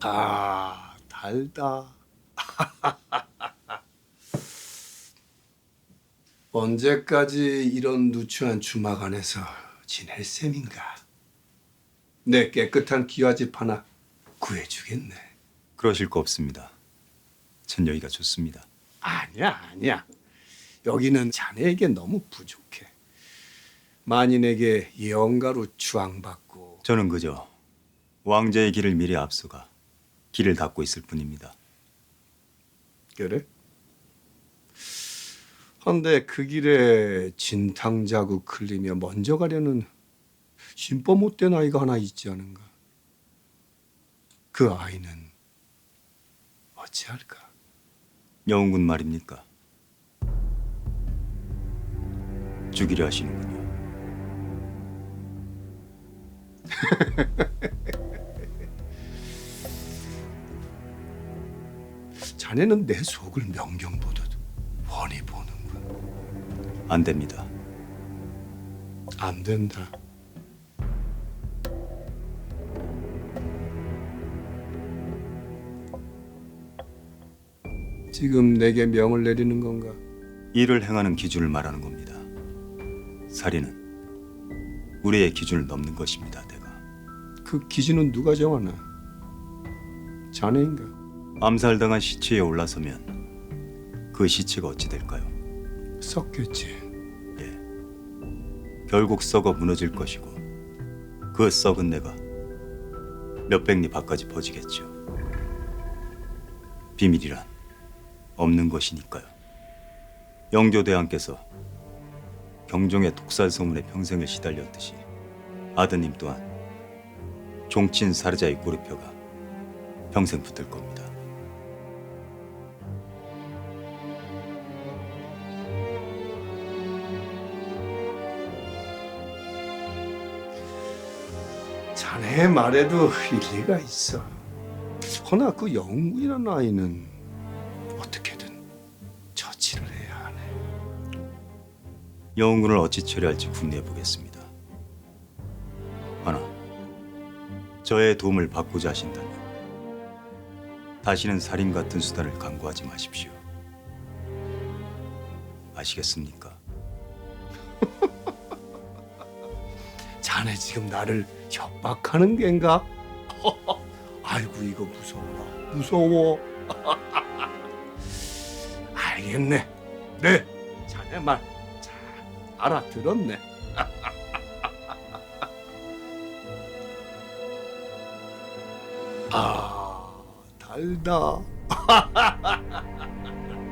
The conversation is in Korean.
아, 달다. 언제까지 이런 누추한 주막 안에서 지낼 셈인가? 내 깨끗한 기와집 하나 구해주겠네. 그러실 거 없습니다. 전 여기가 좋습니다. 아니야, 아니야. 여기는 자네에게 너무 부족해. 만인에게 예언가로 주앙받고 저는 그저 왕자의 길을 미리 앞서가 길을 닦고 있을 뿐입니다. 그래? 헌데 그 길에 진탕 자국 흘리며 먼저 가려는 심법 못된 아이가 하나 있지 않은가? 그 아이는 어찌할까? 영웅군 말입니까? 죽이려 하시는군요. 자네는 내 속을 명경 보듯 훤히 보는군. 안 됩니다. 안 된다. 지금 내게 명을 내리는 건가? 일을 행하는 기준을 말하는 겁니다. 살인은 우리의 기준을 넘는 것입니다, 내가. 그 기준은 누가 정하나? 자네인가? 암살당한 시체에 올라서면 그 시체가 어찌 될까요? 썩겠지. 예. 결국 썩어 무너질 것이고 그 썩은 내가 몇백 리 밖까지 퍼지겠죠. 비밀이란 없는 것이니까요. 영조대왕께서 경종의 독살 소문에 평생을 시달렸듯이 아드님 또한 종친 사르자의 꼬리표가 평생 붙을 겁니다. 자네의 말에도 일리가 있어. 허나 그 영웅이라는 아이는 어떻게든 처치를 해야 하네. 영웅군을 어찌 처리할지 궁리해 보겠습니다. 하나, 저의 도움을 받고자 하신다면 다시는 살인 같은 수단을 강구하지 마십시오. 아시겠습니까? 자네 지금 나를 협박하는 겐가? 아이고 이거 무서워라 무서워. 알겠네. 네. 자네 말 잘 알아들었네. 아 달다